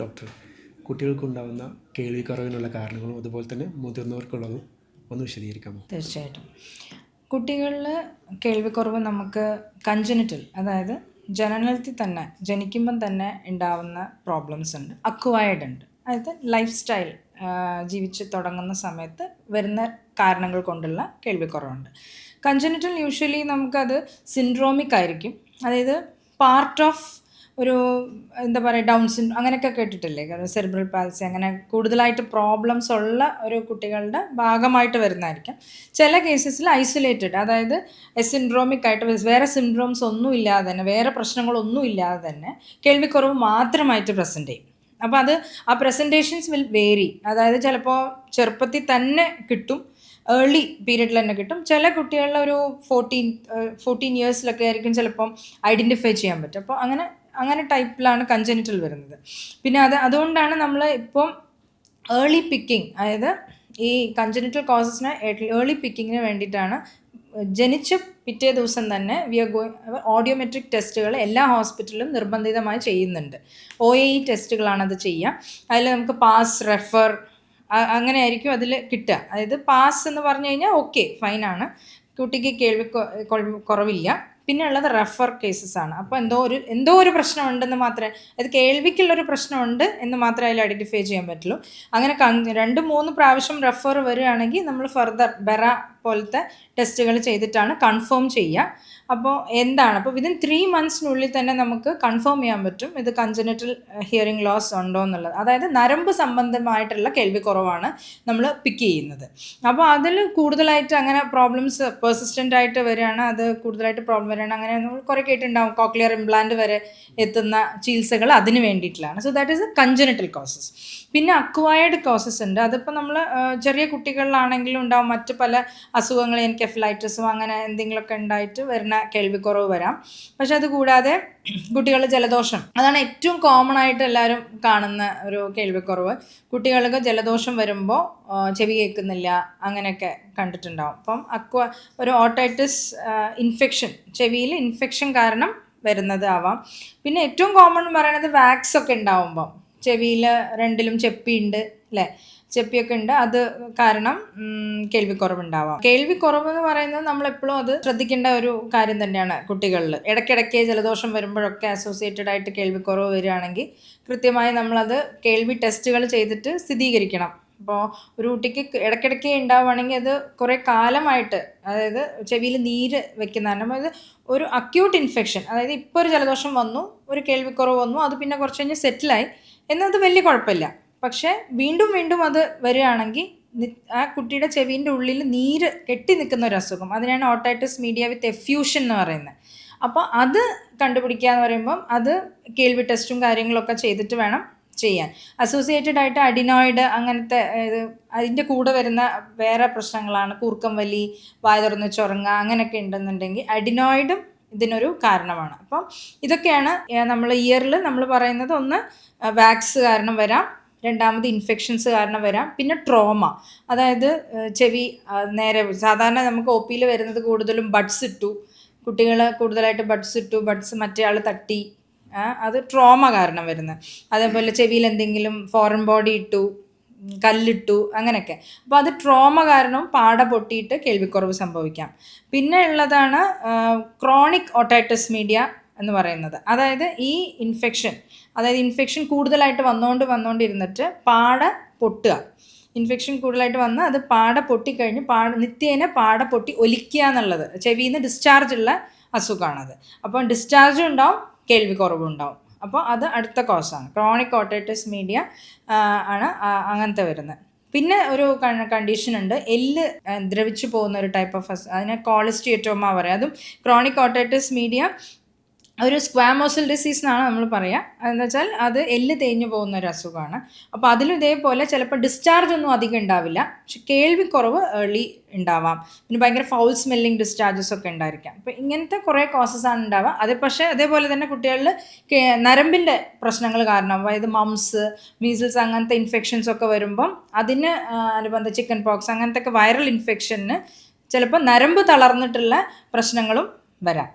Doctor കുട്ടികൾക്കുണ്ടാകുന്ന കേൾവിക്കുറവിനുള്ള കാരണങ്ങളും അതുപോലെ തന്നെ മുതിർന്നവർക്കുള്ളതും ഒന്ന് വിശദീകരിക്കാമോ? തീർച്ചയായിട്ടും. കുട്ടികളിൽ കേൾവിക്കുറവ് നമുക്ക് കഞ്ചനിറ്റൽ അതായത് ജനനത്തിൽ തന്നെ ജനിക്കുമ്പം തന്നെ ഉണ്ടാവുന്ന പ്രോബ്ലംസ് ഉണ്ട്. അക്വയർഡ് ഉണ്ട്. അതായത് ലൈഫ് സ്റ്റൈൽ ജീവിച്ച് തുടങ്ങുന്ന സമയത്ത് വരുന്ന കാരണങ്ങൾ കൊണ്ടുള്ള കേൾവിക്കുറവുണ്ട്. കഞ്ചനിറ്റൽ യൂഷ്വലി നമുക്കത് സിൻഡ്രോമിക് ആയിരിക്കും. അതായത് പാർട്ട് ഓഫ് ഒരു എന്താ പറയുക ഡൗൺ സിൻ അങ്ങനെയൊക്കെ കേട്ടിട്ടില്ലേ? സെറിബ്രൽ പാൽസി അങ്ങനെ കൂടുതലായിട്ട് പ്രോബ്ലംസ് ഉള്ള ഒരു കുട്ടികളുടെ ഭാഗമായിട്ട് വരുന്നതായിരിക്കാം. ചില കേസസിൽ ഐസൊലേറ്റഡ് അതായത് സിൻഡ്രോമിക് ആയിട്ട് വേറെ സിൻഡ്രോംസ് ഒന്നും ഇല്ലാതെ തന്നെ വേറെ പ്രശ്നങ്ങളൊന്നും ഇല്ലാതെ തന്നെ കേൾവിക്കുറവ് മാത്രമായിട്ട് പ്രസന്റ് ചെയ്യും. അപ്പോൾ അത് ആ പ്രസന്റേഷൻസ് വിൽ വേരി അതായത് ചിലപ്പോൾ ചെറുപ്പത്തിൽ തന്നെ കിട്ടും ഏർലി പീരീഡിൽ തന്നെ കിട്ടും. ചില കുട്ടികളിൽ ഒരു ഫോർട്ടീൻ ഫോർട്ടീൻ ഇയേഴ്സിലൊക്കെ ആയിരിക്കും ചിലപ്പം ഐഡന്റിഫൈ ചെയ്യാൻ പറ്റും. അപ്പോൾ അങ്ങനെ അങ്ങനെ ടൈപ്പിലാണ് കഞ്ചനിറ്റൽ വരുന്നത്. പിന്നെ അത് അതുകൊണ്ടാണ് നമ്മൾ ഇപ്പം ഏർലി പിക്കിംഗ് അതായത് ഈ കഞ്ചനിറ്റൽ കോസസിന് ഏർലി പിക്കിങ്ങിന് വേണ്ടിയിട്ടാണ് ജനിച്ച് പിറ്റേ ദിവസം തന്നെ വി ആർ ഗോയിങ് ഓഡിയോമെട്രിക് ടെസ്റ്റുകൾ എല്ലാ ഹോസ്പിറ്റലിലും നിർബന്ധിതമായി ചെയ്യുന്നുണ്ട്. ഒ എ ഇ ടെസ്റ്റുകളാണത് അത് ചെയ്യുക. അതിൽ നമുക്ക് പാസ് റെഫർ അങ്ങനെ ആയിരിക്കും അതിൽ കിട്ടുക. അതായത് പാസ് എന്ന് പറഞ്ഞു കഴിഞ്ഞാൽ ഓക്കെ ഫൈനാണ് കുട്ടിക്ക് കേൾവി കുറവില്ല. പിന്നെ ഉള്ളത് റെഫർ കേസസ് ആണ്. അപ്പോൾ എന്തോ ഒരു എന്തോ ഒരു പ്രശ്നമുണ്ടെന്ന് മാത്രമേ അത് കേൾവിക്കുള്ളൊരു പ്രശ്നമുണ്ട് എന്ന് മാത്രമേ അതിൽ ഐഡന്റിഫൈ ചെയ്യാൻ പറ്റുള്ളൂ. അങ്ങനെ രണ്ട് മൂന്ന് പ്രാവശ്യം റെഫർ വരികയാണെങ്കിൽ നമ്മൾ ഫർദർ ബെറ പോലത്തെ ടെസ്റ്റുകൾ ചെയ്തിട്ടാണ് കൺഫേം ചെയ്യുക. അപ്പോൾ എന്താണ്? അപ്പോൾ വിതിൻ ത്രീ മന്ത്സിനുള്ളിൽ തന്നെ നമുക്ക് കൺഫേം ചെയ്യാൻ പറ്റും. ഇത് കഞ്ചനറ്റൽ ഹിയറിംഗ് ലോസ് ഉണ്ടോ എന്നുള്ളത്. അതായത് നരമ്പ് സംബന്ധമായിട്ടുള്ള കേൾവിക്കുറവാണ് നമ്മൾ പിക്ക് ചെയ്യുന്നത്. അപ്പോൾ അതിൽ കൂടുതലായിട്ട് അങ്ങനെ പ്രോബ്ലംസ് പെർസിസ്റ്റന്റ് ആയിട്ട് വരികയാണ്. അത് കൂടുതലായിട്ട് പ്രോബ്ലം വരികയാണ്. അങ്ങനെ നമ്മൾ കുറേ കേട്ടിട്ടുണ്ടാവും. കോക്ലിയർ ഇംപ്ലാന്റ് വരെ എത്തുന്ന ചികിത്സകൾ അതിന് വേണ്ടിയിട്ടുള്ളതാണ്. So that is a congenital causes പിന്നെ അക്വയർഡ് കോസസ് ഉണ്ട്. അതിപ്പോൾ നമ്മൾ ചെറിയ കുട്ടികളിലാണെങ്കിലും ഉണ്ടാവും. മറ്റ് പല അസുഖങ്ങൾ എൻകെഫലൈറ്റിസും അങ്ങനെ എന്തെങ്കിലുമൊക്കെ ഉണ്ടായിട്ട് വരുന്ന കേൾവിക്കുറവ് വരാം. പക്ഷെ അത് കൂടാതെ കുട്ടികളുടെ ജലദോഷം അതാണ് ഏറ്റവും കോമൺ ആയിട്ട് എല്ലാവരും കാണുന്ന ഒരു കേൾവിക്കുറവ്. കുട്ടികൾക്ക് ജലദോഷം വരുമ്പോൾ ചെവി കേൾക്കുന്നില്ല അങ്ങനെയൊക്കെ കണ്ടിട്ടുണ്ടാവും. അപ്പം അക്വ ഒരു ഓട്ടൈറ്റിസ് ഇൻഫെക്ഷൻ ചെവിയിൽ ഇൻഫെക്ഷൻ കാരണം വരുന്നത് ആവാം. പിന്നെ ഏറ്റവും കോമൺ പറയണത് വാക്സ് ഒക്കെ ഉണ്ടാവുമ്പം ചെവിയിൽ രണ്ടിലും ചെപ്പിയുണ്ട് അല്ലേ ചെപ്പിയൊക്കെ ഉണ്ട്. അത് കാരണം കേൾവിക്കുറവുണ്ടാവാം. കേൾവിക്കുറവ് എന്ന് പറയുന്നത് നമ്മൾ എപ്പോഴും അത് ശ്രദ്ധിക്കേണ്ട ഒരു കാര്യം തന്നെയാണ് കുട്ടികളിൽ ഇടയ്ക്കിടയ്ക്ക് ജലദോഷം വരുമ്പോഴൊക്കെ അസോസിയേറ്റഡ് ആയിട്ട് കേൾവിക്കുറവ് വരികയാണെങ്കിൽ കൃത്യമായി നമ്മളത് കേൾവി ടെസ്റ്റുകൾ ചെയ്തിട്ട് സ്ഥിരീകരിക്കണം. അപ്പോൾ ഒരു കുട്ടിക്ക് ഇടയ്ക്കിടയ്ക്ക് ഉണ്ടാവുകയാണെങ്കിൽ അത് കുറേ കാലമായിട്ട് അതായത് ചെവിയിൽ നീര് വെക്കുന്ന കാരണം ഇത് ഒരു അക്യൂട്ട് ഇൻഫെക്ഷൻ അതായത് ഇപ്പോൾ ഒരു ജലദോഷം വന്നു ഒരു കേൾവിക്കുറവ് വന്നു അത് പിന്നെ കുറച്ച് കഴിഞ്ഞ് സെറ്റിലായി എന്നത് വലിയ കുഴപ്പമില്ല. പക്ഷേ വീണ്ടും വീണ്ടും അത് വരികയാണെങ്കിൽ ആ കുട്ടിയുടെ ചെവിന്റെ ഉള്ളിൽ നീര് കെട്ടി നിൽക്കുന്ന ഒരു അസുഖം. അതിനാണ് ഓട്ടൈറ്റിസ് മീഡിയ വിത്ത് എഫ്യൂഷൻ എന്ന് പറയുന്നത്. അപ്പോൾ അത് കണ്ടുപിടിക്കുക എന്ന് പറയുമ്പം അത് കേൾവി ടെസ്റ്റും കാര്യങ്ങളൊക്കെ ചെയ്തിട്ട് വേണം ചെയ്യാൻ. അസോസിയേറ്റഡ് ആയിട്ട് അഡിനോയിഡ് അങ്ങനത്തെ ഇത് അതിന്റെ കൂടെ വരുന്ന വേറെ പ്രശ്നങ്ങളാണ്. കൂർക്കം വലി വായ തുറന്ന് ചുറങ്ങുക അങ്ങനെയൊക്കെ ഉണ്ടെന്നുണ്ടെങ്കിൽ അഡിനോയിഡും ഇതിനൊരു കാരണമാണ്. അപ്പം ഇതൊക്കെയാണ് നമ്മൾ ഇയറിൽ നമ്മൾ പറയുന്നത് ഒന്ന് വാക്സ് കാരണം വരാം. രണ്ടാമത് ഇൻഫെക്ഷൻസ് കാരണം വരാം. പിന്നെ ട്രോമ അതായത് ചെവി നേരെ സാധാരണ നമുക്ക് ഒ പിയിൽ വരുന്നത് കൂടുതലും ബഡ്സ് ഇട്ടു. കുട്ടികൾ കൂടുതലായിട്ട് ബഡ്സ് ഇട്ടു ബഡ്സ് മറ്റേ ആൾ തട്ടി. അത് ട്രോമ കാരണം വരുന്നത്. അതേപോലെ ചെവിയിൽ എന്തെങ്കിലും ഫോറിൻ ബോഡി ഇട്ടു കല്ലിട്ടു അങ്ങനെയൊക്കെ. അപ്പോൾ അത് ട്രോമ കാരണം പാട പൊട്ടിയിട്ട് കേൾവിക്കുറവ് സംഭവിക്കാം. പിന്നെ ഉള്ളതാണ് ക്രോണിക് ഓട്ടൈറ്റസ് മീഡിയ എന്ന് പറയുന്നത്. അതായത് ഈ ഇൻഫെക്ഷൻ അതായത് ഇൻഫെക്ഷൻ കൂടുതലായിട്ട് വന്നുകൊണ്ട് വന്നുകൊണ്ടിരുന്നിട്ട് പാട പൊട്ടുക. ഇൻഫെക്ഷൻ കൂടുതലായിട്ട് വന്ന് അത് പാട പൊട്ടിക്കഴിഞ്ഞ് പാട നിത്യേന പാട പൊട്ടി ഒലിക്കുക എന്നുള്ളത്. ചെവിയിൽ നിന്ന് ഡിസ്ചാർജ് ഉള്ള അസുഖമാണത് അപ്പം ഡിസ്ചാർജും ഉണ്ടാവും കേൾവി കുറവും ഉണ്ടാവും. അപ്പോൾ അത് അടുത്ത കോസാണ് ക്രോണിക് ഓട്ടൈറ്റിസ് മീഡിയ ആണ് അങ്ങനത്തെ വരുന്നത്. പിന്നെ ഒരു കണ്ടീഷൻ ഉണ്ട്. എല്ല് ദ്രവിച്ചു പോകുന്ന ഒരു ടൈപ്പ് ഓഫ് അതിനെ കോളിസ്റ്റിയറ്റോമ പറയാം. അതും ക്രോണിക് ഓട്ടൈറ്റിസ് മീഡിയ ഒരു സ്ക്വാമോസൽ ഡിസീസ് എന്നാണ് നമ്മൾ പറയുക എന്താ വെച്ചാൽ അത് എല്ല് തേഞ്ഞു പോകുന്ന ഒരു അസുഖമാണ്. അപ്പോൾ അതിലും ഇതേപോലെ ചിലപ്പോൾ ഡിസ്ചാർജ് ഒന്നും അധികം ഉണ്ടാവില്ല. പക്ഷെ കേൾവിക്കുറവ് ഏർലി ഉണ്ടാവാം. പിന്നെ ഭയങ്കര ഫൗൾ സ്മെല്ലിംഗ് ഡിസ്ചാർജസ് ഒക്കെ ഉണ്ടായിരിക്കാം. അപ്പോൾ ഇങ്ങനത്തെ കുറേ കോസസ് ആണ് ഉണ്ടാവുക. അത് പക്ഷേ അതേപോലെ തന്നെ കുട്ടികളിൽ നരമ്പിന്റെ പ്രശ്നങ്ങൾ കാരണം അതായത് മംസ് മീസിൽസ് അങ്ങനത്തെ ഇൻഫെക്ഷൻസ് ഒക്കെ വരുമ്പം അതിന് അനുബന്ധ ചിക്കൻ പോക്സ് അങ്ങനത്തെ ഒക്കെ വൈറൽ ഇൻഫെക്ഷന് ചിലപ്പോൾ നരമ്പ് തളർന്നിട്ടുള്ള പ്രശ്നങ്ങളും വരാം.